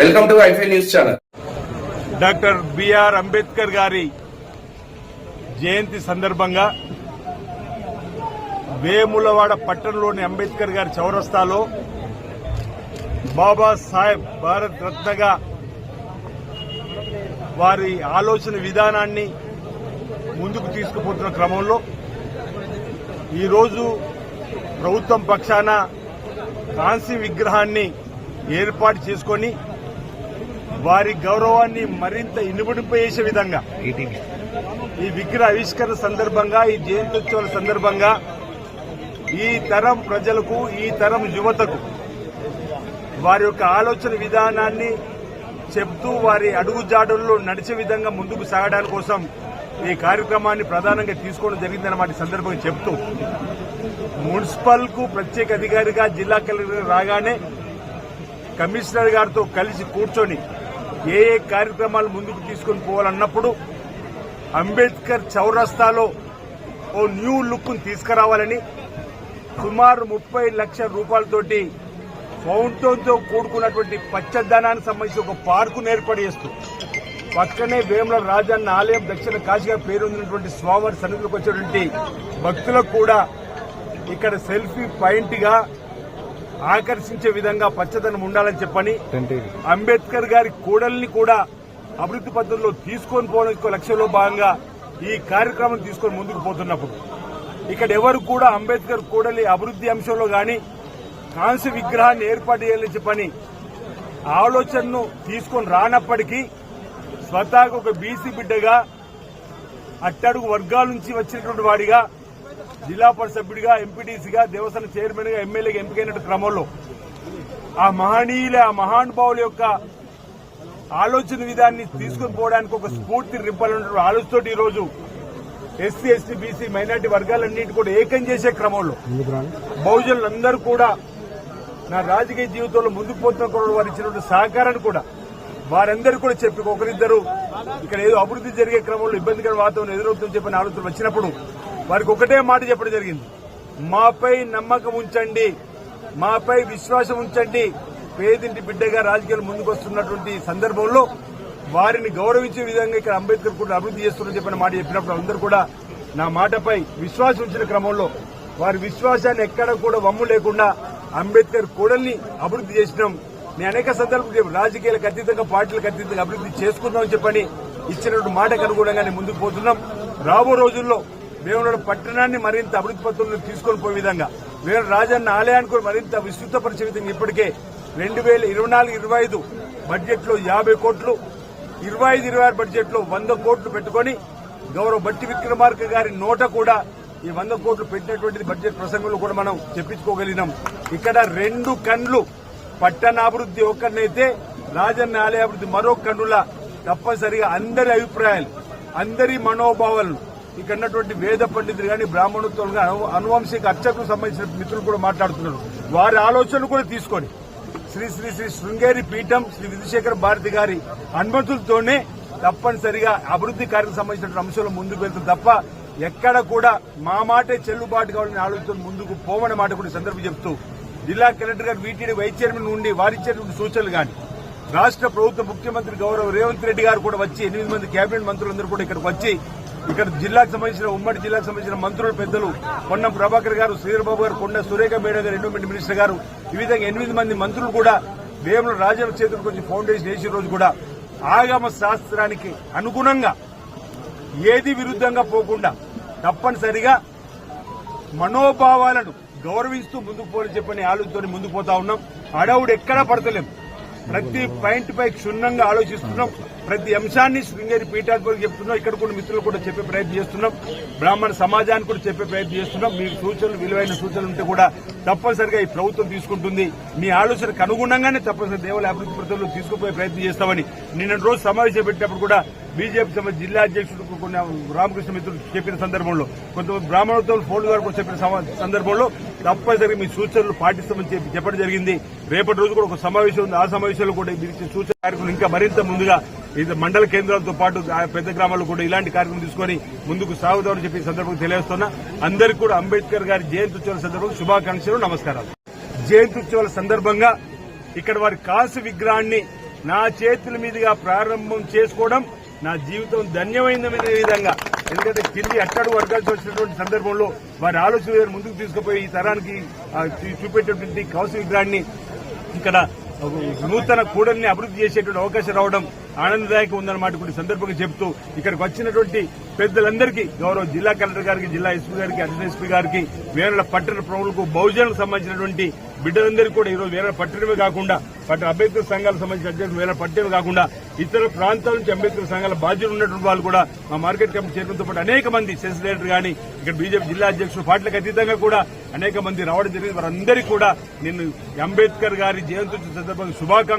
Welcome to ఐఫై news channel. Doctor B R Ambedkar గారి జయంతి సందర్భంగా వేములవాడ పట్టణంలోని అంబేద్కర్ గారి చౌరస్తాలో బాబా సాహెబ్ భారత్ రత్నగా వారి ఆలోచన విధానాన్ని ముందుకు తీసుకుపోతున్న క్రమంలో ఈరోజు ప్రభుత్వం పక్షాన కాంస్య విగ్రహాన్ని ఏర్పాటు చేసుకొని వారి గౌరవాన్ని మరింత ఇనుబడిపోయేసే విధంగా ఈ విగ్రహ ఆవిష్కరణ సందర్భంగా ఈ జయంత్యోత్సవాల సందర్భంగా ఈ తరం ప్రజలకు ఈ తరం యువతకు వారి యొక్క ఆలోచన విధానాన్ని చెప్తూ వారి అడుగుజాడల్లో నడిచే విధంగా ముందుకు సాగడానికి కోసం ఈ కార్యక్రమాన్ని ప్రధానంగా తీసుకోవడం జరిగిందన్నమాట సందర్భంగా చెప్తూ. మున్సిపల్కు ప్రత్యేక అధికారిగా జిల్లా కలెక్టర్ రాగానే కమిషనర్ గారితో కలిసి కూర్చొని ఏ ఏ కార్యక్రమాలు ముందుకు తీసుకొని పోవాలన్నప్పుడు అంబేద్కర్ చౌరస్తాలో ఓ న్యూ లుక్ తీసుకురావాలని సుమారు ముప్పై లక్షల రూపాయలతోటి ఫౌంటైన్తో కూడుకున్నటువంటి పచ్చదనానికి సంబంధించి ఒక పార్కును ఏర్పాటు చేస్తూ పక్కనే వేముల రాజన్న ఆలయం దక్షిణ కాశీగా పేరొందినటువంటి స్వామివారి సన్నిధిలోకి వచ్చేటువంటి భక్తులకు కూడా ఇక్కడ సెల్ఫీ పాయింట్గా ఆకర్షించే విధంగా పచ్చదనం ఉండాలని చెప్పని అంబేద్కర్ గారి కూడల్ని కూడా అభివృద్ది పద్ధతిలో తీసుకొని పోవడం లక్ష్యంలో భాగంగా ఈ కార్యక్రమం తీసుకొని ముందుకు పోతున్నప్పుడు. ఇక్కడ ఎవరు కూడా అంబేద్కర్ కూడలి అభివృద్ది అంశంలో గాని కాంస్య విగ్రహాన్ని ఏర్పాటు చేయాలని చెప్పని ఆలోచనను తీసుకొని రానప్పటికీ స్వతహాగా ఒక బీసీ బిడ్డగా అట్టడుగు వర్గాల నుంచి వచ్చినటువంటి వాడిగా జిల్లా పరిషత్ సభ్యుడిగా ఎంపీటీసీగా దేవస్థాన చైర్మన్గా ఎమ్మెల్యేగా ఎంపికైన క్రమంలో. ఆ మహనీయుల ఆ మహానుభావుల యొక్క ఆలోచన విధాన్ని తీసుకుని పోవడానికి ఒక స్ఫూర్తి రింపాలన్న ఆలోచనతో ఈరోజు రోజు ఎస్సీ ఎస్టీ బీసీ మైనార్టీ వర్గాలన్నింటి కూడా ఏకం చేసే క్రమంలో బహుజనులందరూ కూడా నా రాజకీయ జీవితంలో ముందుకు పోతున్న వారు ఇచ్చినటువంటి సహకారాన్ని కూడా వారందరూ కూడా చెప్పి ఒకరిద్దరు ఇక్కడ ఏదో అభివృద్ధి జరిగే క్రమంలో ఇబ్బందికర వాతావరణం ఎదురవుతుందని చెప్పిన ఆలోచన వచ్చినప్పుడు వారికి ఒకటే మాట చెప్పడం జరిగింది. మాపై నమ్మకం ఉంచండి. మాపై విశ్వాసం ఉంచండి. పేదింటి బిడ్డగా రాజకీయాలు ముందుకు వస్తున్నటువంటి సందర్భంలో వారిని గౌరవించే విధంగా ఇక్కడ అంబేద్కర్ కూడా అభివృద్ధి చేస్తున్న చెప్పిన మాట చెప్పినప్పుడు అందరూ కూడా నా మాటపై విశ్వాసం ఉంచిన క్రమంలో వారి విశ్వాసాన్ని ఎక్కడ కూడా వమ్ము లేకుండా అంబేద్కర్ కూడల్ని అభివృద్ధి చేసినాం. నేను అనేక సందర్భాలు రాజకీయాలకు అతీతంగా పార్టీలకు అతీతంగా అభివృద్ధి చేసుకుందామని చెప్పని ఇచ్చినటువంటి మాటకు అనుగుణంగానే ముందుకు పోతున్నాం. రాబో రోజుల్లో వేములవాడ పట్టణాన్ని మరింత అభివృద్ధి పత్రంలో తీసుకొని పోయే విధంగా. వేరు రాజన్న ఆలయాన్ని కూడా మరింత విస్తృతపరిచే విధంగా ఇప్పటికే రెండు వేల ఇరవై నాలుగు ఇరవై ఐదు బడ్జెట్లో యాభై కోట్లు ఇరవై ఐదు ఇరవై ఆరు బడ్జెట్లో వంద కోట్లు పెట్టుకొని గౌరవ బట్టి విక్రమార్క గారి నోట కూడా ఈ వంద కోట్లు పెట్టినటువంటి బడ్జెట్ ప్రసంగంలో కూడా మనం చెప్పించుకోగలిగినాం. ఇక్కడ రెండు కండ్లు పట్టణాభివృద్ధి ఒక్కరినైతే రాజన్న ఆలయాభివృద్ధి మరో కన్నుల తప్పనిసరిగా అందరి అభిప్రాయాలు అందరి మనోభావాలను ఇక్కడ ఉన్నటువంటి వేద పండితులు కానీ బ్రాహ్మణోత్సవాలు కానీ అనువంశిక అర్చకులకు సంబంధించిన మిత్రులు కూడా మాట్లాడుతున్నారు. వారి ఆలోచనలు కూడా తీసుకొని శ్రీ శ్రీ శ్రీ శృంగేరి పీఠం శ్రీ విధుశేఖర భారతి గారి అనుమతులతోనే తప్పనిసరిగా అభివృద్ధి కార్యక్రమం సంబంధించిన అంశాలు ముందుకు వెళ్తుంది తప్ప ఎక్కడ కూడా మా మాటే చెల్లుబాటు కావాలని ఆలోచన ముందుకు పోవని మాట కూడా సందర్భం చెప్తూ జిల్లా కలెక్టర్ గారు వీటీడీ వైస్ చైర్మన్ నుండి వారిచ్చేటువంటి సూచనలు కానీ రాష్ట్ర ప్రభుత్వ ముఖ్యమంత్రి గౌరవ రేవంత్ రెడ్డి గారు కూడా వచ్చి ఎనిమిది మంది కేబినెట్ మంత్రులందరూ కూడా ఇక్కడికి వచ్చి ఇక్కడ జిల్లాకు సంబంధించిన ఉమ్మడి జిల్లాకు సంబంధించిన మంత్రులు పెద్దలు పొన్నం ప్రభాకర్ గారు శ్రీరబాబు గారు కొండ సురేఖ మేడ గారు ఎండోమెంట్ మినిస్టర్ గారు ఈ విధంగా ఎనిమిది మంది మంత్రులు కూడా వేముల రాజాల చేతులకు వచ్చి ఫౌండేషన్ వేసిన రోజు కూడా ఆగమ శాస్త్రానికి అనుగుణంగా ఏది విరుద్ధంగా పోకుండా తప్పనిసరిగా మనోభావాలను గౌరవిస్తూ ముందుకు పోలని చెప్పని ఆలోచనతో ముందుకు పోతా ఉన్నాం. అడవుడు ఎక్కడా పడతలేం. ప్రతి పాయింట్ పై క్షుణ్ణంగా ఆలోచిస్తున్నాం. ప్రతి అంశాన్ని శృంగేరి పీఠాధిపతికి చెప్తున్నాం ఇక్కడ కొన్ని మిత్రులు కూడా చెప్పే ప్రయత్నం చేస్తున్నాం. బ్రాహ్మణ సమాజానికి కూడా చెప్పే ప్రయత్నం చేస్తున్నాం. మీ సూచనలు విలువైన సూచనలు ఉంటే కూడా తప్పనిసరిగా ఈ ప్రభుత్వం తీసుకుంటుంది. మీ ఆలోచనకు అనుగుణంగానే తప్పనిసరి దేవాలయ అభివృద్ధి ప్రజలు తీసుకుపోయే ప్రయత్నం చేస్తామని నిన్న రోజు సమావేశం పెట్టినప్పుడు కూడా బీజేపీ సంబంధించి జిల్లా అధ్యక్షుడు కొన్ని రామకృష్ణ మిత్రులు చెప్పిన సందర్భంలో కొంతమంది బ్రాహ్మణోత్సవం ఫోన్ ద్వారా కూడా చెప్పిన సందర్భంలో తప్పనిసరిగా మీ సూచనలు పాటిస్తామని చెప్పి చెప్పడం జరిగింది. రేపటి రోజు కూడా ఒక సమావేశం ఉంది. ఆ సమావేశంలో కూడా మీరు సూచన కార్యక్రమం ఇంకా మరింత ముందుగా ఇది మండల కేంద్రాలతో పాటు ఆ పెద్ద గ్రామాల్లో కూడా ఇలాంటి కార్యక్రమం తీసుకొని ముందుకు సాగుదామని చెప్పి సందర్భంగా తెలియజేస్తున్నా. అందరికీ కూడా అంబేద్కర్ గారి జయంతి ఉత్సవాల సందర్భంగా శుభాకాంక్షలు నమస్కారాలు. జయంతి ఉత్సవాల సందర్భంగా ఇక్కడ వారి కాసు విగ్రహాన్ని నా చేతుల మీదుగా ప్రారంభం చేసుకోవడం నా జీవితం ధన్యమైందనే విధంగా ఎందుకంటే కింది అట్టడు వర్గాల్సి వచ్చినటువంటి సందర్భంలో వారి ఆలోచన ముందుకు తీసుకుపోయి ఈ తరానికి చూపేటటువంటి చూ- చూపెట్టేటువంటి కౌశల్ విగ్రహాన్ని ఇక్కడ నూతన కూడల్ని అభివృద్ధి చేసేటువంటి అవకాశం రావడం ఆనందదాయకం ఉందన్నమాట కూడా సందర్భంగా చెప్తూ ఇక్కడికి వచ్చినటువంటి పెద్దలందరికీ గౌరవ జిల్లా కలెక్టర్ గారికి జిల్లా ఎస్పీ గారికి అడిషనల్ ఎస్పీ గారికి వేరే పట్టణ ప్రముఖులకు బహుజనులకు సంబంధించినటువంటి బిడ్డలందరికీ కూడా ఈరోజు వేరే పట్టణమే కాకుండా పట్టణ అభ్యర్థుల సంఘాలకు సంబంధించిన అధ్యక్షులు వేరే పట్టణమే కాకుండా ఇతర ప్రాంతాల నుంచి అంబేద్కర్ సంఘాల బాధ్యులు ఉన్నటువంటి వాళ్ళు కూడా మా మార్కెట్ కమిటీ చైర్మన్తో పాటు అనేక మంది సెన్స్ డైరెక్టర్ కానీ ఇక్కడ బీజేపీ జిల్లా అధ్యక్షుడు పార్టీలకు అతీతంగా కూడా అనేక మంది రావడం జరిగింది. వారందరికీ కూడా నేను అంబేద్కర్ గారి జయంతి సందర్భంగా శుభాకాంక్ష